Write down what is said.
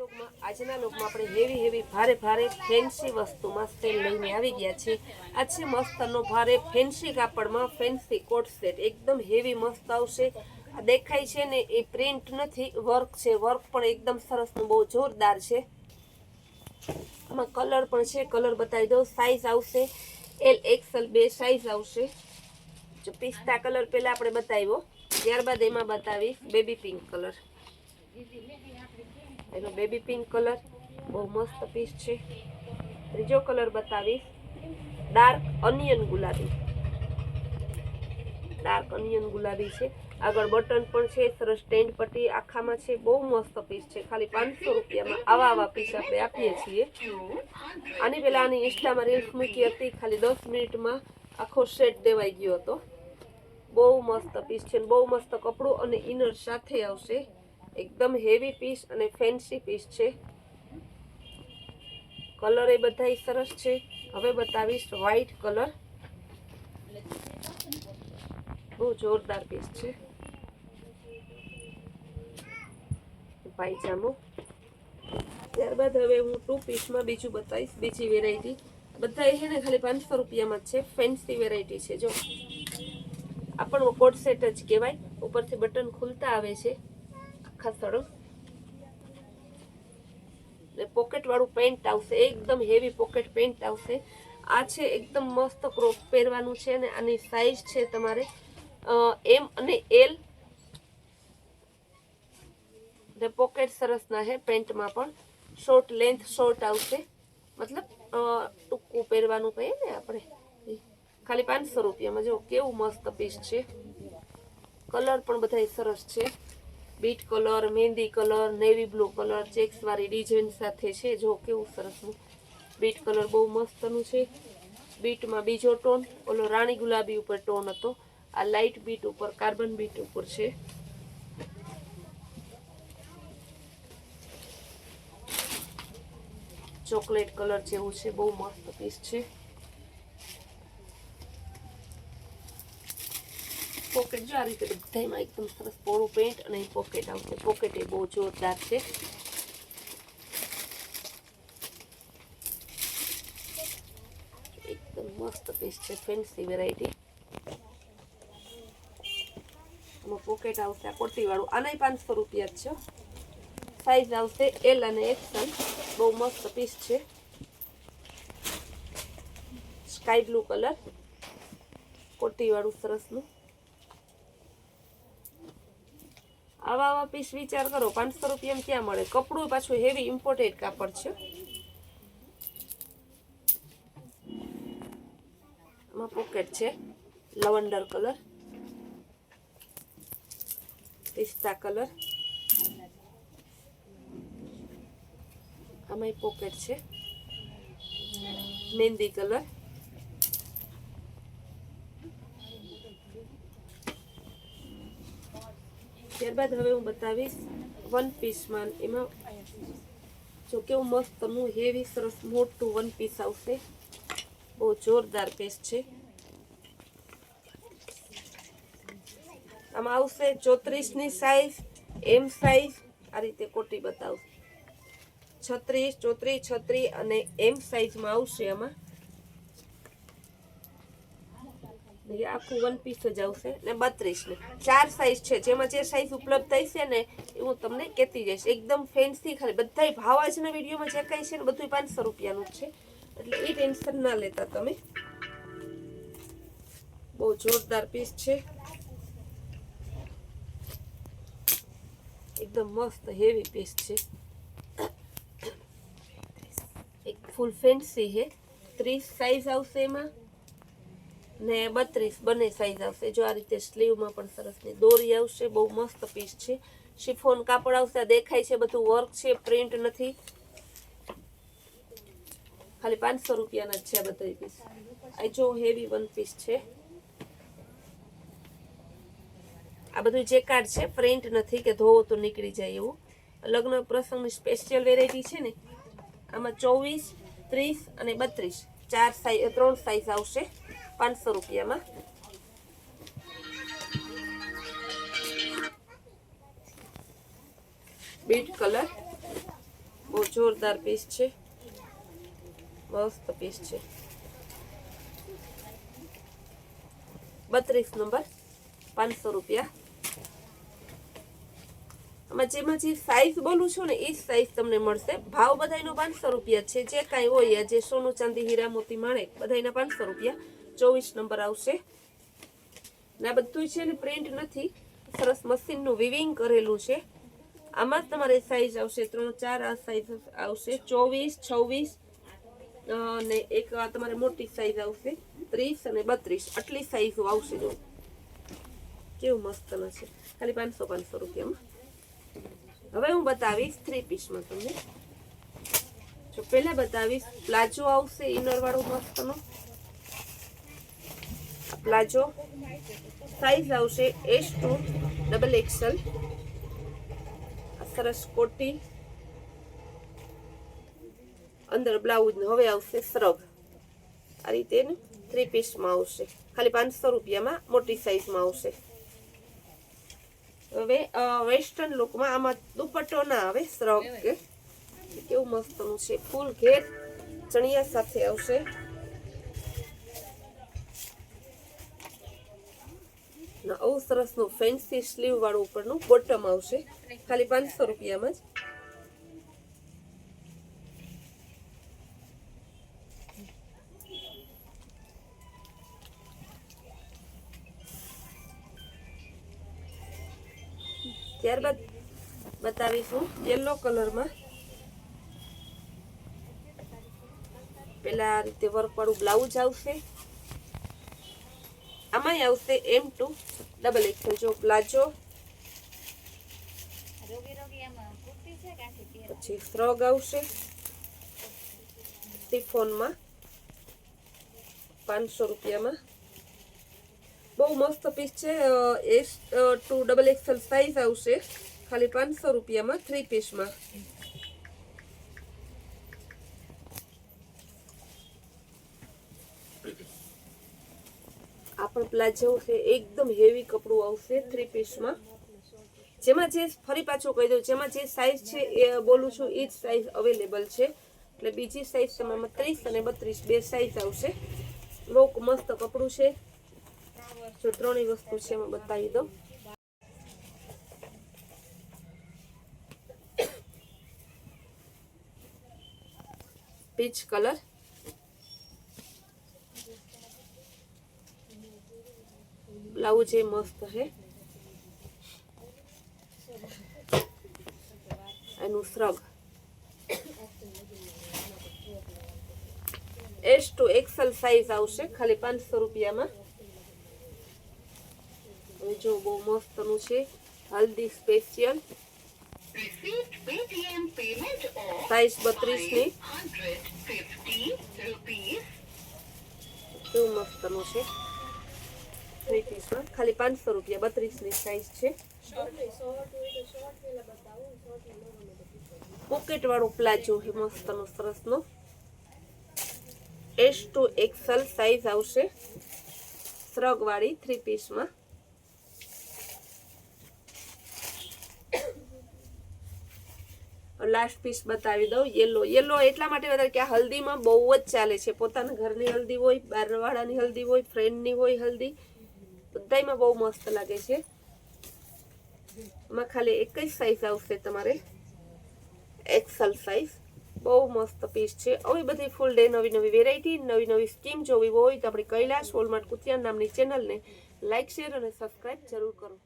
આજના લોકમાં આપણે હેવી હેવી ભારે ભારે ફેન્સી વસ્તુમાં સ્ટેલ લઈને આવી ગયા છે આ છે મસ્તનો ભારે ફેન્સી કાપડમાં ફેન્સી કોટ સેટ એકદમ હેવી મસ્ત આવશે. આ દેખાય છે ને, એ પ્રિન્ટ નથી વર્ક છે. વર્ક પણ એકદમ સરસનું બહુ જોરદાર છે. આમાં કલર પણ છે. કલર બતાવી દઉં. સાઈઝ આવશે. એલ એક્સલ બે સાઈઝ આવશે. જો પિસ્તા કલર પહેલાં આપણે બતાવ્યો. ત્યારબાદ એમાં બતાવીશ બેબી પિંક કલર એનો બેબી પિંક કલર બહુ મસ્ત પીસ છે. ત્રીજો કલર બતાવીશ. ડાર્ક અનિયન ગુલાબી. ડાર્ક અનિયન ગુલાબી છે. આગળ બટન પણ છે, સરસ સ્ટેન્ડ પટ્ટી આખામાં છે. બહુ મસ્ત પીસ છે. ખાલી પાંચસો રૂપિયામાં આવા આવા પીસ આપણે આપીએ છીએ. આની પહેલાં આની ઇન્સ્ટામાં રીલ્સ મૂકી હતી. ખાલી દસ મિનિટમાં આખો સેટ દેવાઈ ગયો હતો. બહુ મસ્ત પીસ છે બહુ મસ્ત કપડું અને ઇનર સાથે આવશે. એકદમ હેવી પીસ અને ફેન્સી પીસ છે. કલર એ બધાય સરસ છે. હવે બતાવીશ વ્હાઈટ કલર બહુ જોરદાર પીસ છે. પાયજામો. ત્યારબાદ હવે હું ટુ પીસમાં બીજું બતાવીશ, બીજી વેરાયટી બધા છે ને ખાલી પાંચસો રૂપિયામાં જ છે. ફેન્સી વેરાયટી છે, જો. આ પણ કોટ સેટ જ કહેવાય. ઉપરથી બટન ખુલતા આવે છે. સળંગ ને પોકેટ વાળું પેન્ટ આવશે, એકદમ હેવી પોકેટ પેન્ટ આવશે. આ છે એકદમ મસ્ત ક્રોપ પહેરવાનું છે ને આની સાઈઝ છે તમારે એમ અને એલ ને પોકેટ સરસના છે પેન્ટમાં પણ. શોર્ટ લેન્થ શોર્ટ આવશે. મતલબ ટૂંકું પહેરવાનું કહીએ ને આપણે. ખાલી પાંચસો રૂપિયામાં જો કેવું મસ્ત પીસ છે. કલર પણ બધા સરસ છે. Beet colour mehndi colour navy blue colour ચેક્સવાળી design સાથે છે. જો કેવું સરસનું બીટ કલર બહુ મસ્તનું છે. બીટમાં બીજો ટોન ઓલો રાણી ગુલાબી ઉપર ટોન હતો. આ લાઇટ બીટ ઉપર કાર્બન બીટ ઉપર છે. ચોકલેટ કલર જેવું છે. બહુ મસ્ત પીસ છે. જો આ રીતે બધામાં એકદમ સરસ પોળું પેન્ટ અને પોકેટ આવશે પોકેટ એ બહુ જોરદાર છે. એકદમ મસ્ત પીસ છે. ફેન્સી વેરાયટી આમાં પોકેટ આવશે આ કોટી વાળું આનાય પાંચસો રૂપિયા જ છે સાઈઝ આવશે એલ અને એક્સલ બહુ મસ્ત પીસ છે. સ્કાય બ્લુ કલર કોટીવાળું સરસનું. આવા આવા પીસ વિચાર કરો. પાંચસો રૂપિયામાં ક્યાં મળે? કપડું પાછું હેવી ઇમ્પોર્ટેડ કાપડ છે. આમાં પોકેટ છે. લવંડર કલર પિસ્તા કલર આમાં પોકેટ છે. મહેંદી કલર ત્યારબાદ હવે હું બતાવીશ વન પીસમાં એમાં જો કેવું મસ્ત હું હેવી, સરસ, મોટું વન પીસ આવશે. બહુ જોરદાર પીસ છે. આમાં આવશે ચોત્રીસની સાઈઝ એમ સાઈઝ આ રીતે કોટી બતાવશે છત્રીસ, ચોત્રીસ, છત્રીસ અને એમ સાઈઝમાં આવશે આમાં એ આખું વન પીસ જ આવશે. ને બત્રીસ ને. ચાર સાઈઝ છે. જેમાં જે સાઈઝ ઉપલબ્ધ થઈ છે ને, એ હું તમને કહેતી જઈશ. એકદમ ફેન્સી ખાલી. બધાય ભાવ આજના વિડીયોમાં જે કાંઈ છે ને બધું પાંચસો રૂપિયાનું છે. એટલે એ ટેન્શન ના લેતા તમે. બહુ જોરદાર પીસ છે. એકદમ મસ્ત હેવી પીસ છે. એક ફૂલ ફેન્સી છે. ત્રીસ સાઈઝ આવશે એમાં. ને બત્રીસ, બંને સાઈઝ આવશે. જો આ રીતે સ્લીવમાં પણ સરસની દોરી આવશે, બહુ મસ્ત પીસ છે. શિફોન કાપડ આવશે દેખાય છે બધું વર્ક છે પ્રિન્ટ નથી. ખાલી પાંચસો રૂપિયાના છે આ બધા પીસ આ જો હેવી વન પીસ છે. આ બધું જે કાર્ડ છે પ્રિન્ટ નથી કે ધોવો તો નીકળી જાય એવું. લગ્ન પ્રસંગની સ્પેશિયલ વેરાયટી છે ને, આમાં ચોવીસ, ત્રીસ અને બત્રીસ. ચાર સાઈઝ ત્રણ સાઈઝ આવશે. પાંચસો રૂપિયામાં. Beet colour. બહુ જોરદાર પીસ છે. મસ્ત પીસ છે. બત્રીસ નંબર પાંચસો રૂપિયા. આમાં જેમાં જે સાઈઝ બોલું છું ને એ જ સાઈઝ તમને મળશે. ભાવ બધાનો પાંચસો રૂપિયા છે. જે કાંઈ હોય જે સોનું ચાંદી, હીરા મોતી માણેક બધાના પાંચસો રૂપિયા. ચોવીસ નંબર આવશે. આ બધું છે ને પ્રિન્ટ નથી. સરસ મશીનનું વિવિંગ કરેલું છે. આમાં તમારે સાઈઝ આવશે. ત્રણ, ચાર આ સાઈઝ આવશે. ચોવીસ, છવ્વીસ અને એક તમારે મોટી સાઈઝ આવશે. ત્રીસ અને બત્રીસ. આટલી સાઈઝો આવશે જો. કેવું મસ્ત છે. ખાલી પાંચસો પાંચસો રૂપિયામાં. હવે હું બતાવીશ થ્રી પીસમાં તમને. જો પહેલા બતાવીશ. પ્લાઝો આવશે ઇનર વાળો મસ્તનો. પ્લાઝો સાઈઝ આવશે એસ ટુ ડબલ એક્સલ. સરસ કોટી અંદર બ્લાઉઝ હવે આવશે શ્રગ આ રીતે થ્રી પીસમાં આવશે. ખાલી પાંચસો રૂપિયામાં મોટી સાઈઝમાં આવશે. હવે વેસ્ટર્ન લુકમાં આમાં દુપટ્ટો ના આવે શ્રગ કે. કેવું મસ્તનું છે. ફૂલ ઘેર ચણિયા સાથે આવશે. આવું સરસનું ફેન્સી સ્લીવ વાળું ઉપરનું બોટમ આવશે. ખાલી પાંચસો રૂપિયામાં જ. ત્યારબાદ બતાવીશું યલો કલરમાં પેલા આ રીતે વર્ક વાળું બ્લાઉઝ આવશે. આમાંય આવશે એમ ટુ ડબલ એક્સેલ જો પ્લાઝો પછી ફ્રોગ આવશે. સિફોનમાં પાંચસો રૂપિયામાં. બહુ મસ્ત પીસ છે S to double XL size આવશે. ખાલી પાંચસો રૂપિયામાં થ્રી પીસમાં આ પણ પ્લાઝો છે, એકદમ હેવી કપડું આવશે થ્રી પીસમાં જેમાં જે ફરી પાછું કહી દઉં, જેમાં જે સાઈઝ છે એ બોલું છું, એ જ સાઈઝ અવેલેબલ છે. એટલે બીજી સાઈઝ તમારામાં ત્રીસ અને બત્રીસ, બે સાઈઝ આવશે. બહુ મસ્ત કપડું છે. જો ત્રણેય વસ્તુ છે, એમાં બતાવી દઉં. પીચ કલર બ્લાઉઝ એ મસ્ત છે એનું shrug S to XL size આવશે ખાલી પાંચસો રૂપિયામાં હવે જો બહુ મસ્તનું છે હલ્દી સ્પેશિયલ સાઈઝ બત્રીસની 150 કેવું મસ્તનું છે થ્રી પીસમાં. ખાલી પાંચસો રૂપિયા, બત્રીસની સાઇઝ છે. પોકેટ વાળું પ્લાઝો છે, મસ્તનો, સરસનો. એસ ટુ એક્સલ સાઈઝ આવશે. શ્રગ વાળી થ્રી પીસમાં. લાસ્ટ પીસ બતાવી દઉં યલો યલો એટલા માટે વધારે કે આ હલ્દીમાં બહુ જ ચાલે છે. પોતાના ઘરની હલ્દી હોય બહારવાળાની હલ્દી હોય ફ્રેન્ડની હોય હલ્દી બધાયમાં બહુ મસ્ત લાગે છે. એમાં ખાલી એક જ સાઈઝ આવશે તમારે. એક્સલ સાઈઝ બહુ મસ્ત પીસ છે. આવી બધી ફૂલ ડે નવી નવી વેરાયટી નવી નવી સ્કીમ જોવી હોય તો આપણી કૈલાશ વોલમાર્ટ કુતિયાન નામની ચેનલને લાઇક શેર અને સબસ્ક્રાઈબ જરૂર કરો.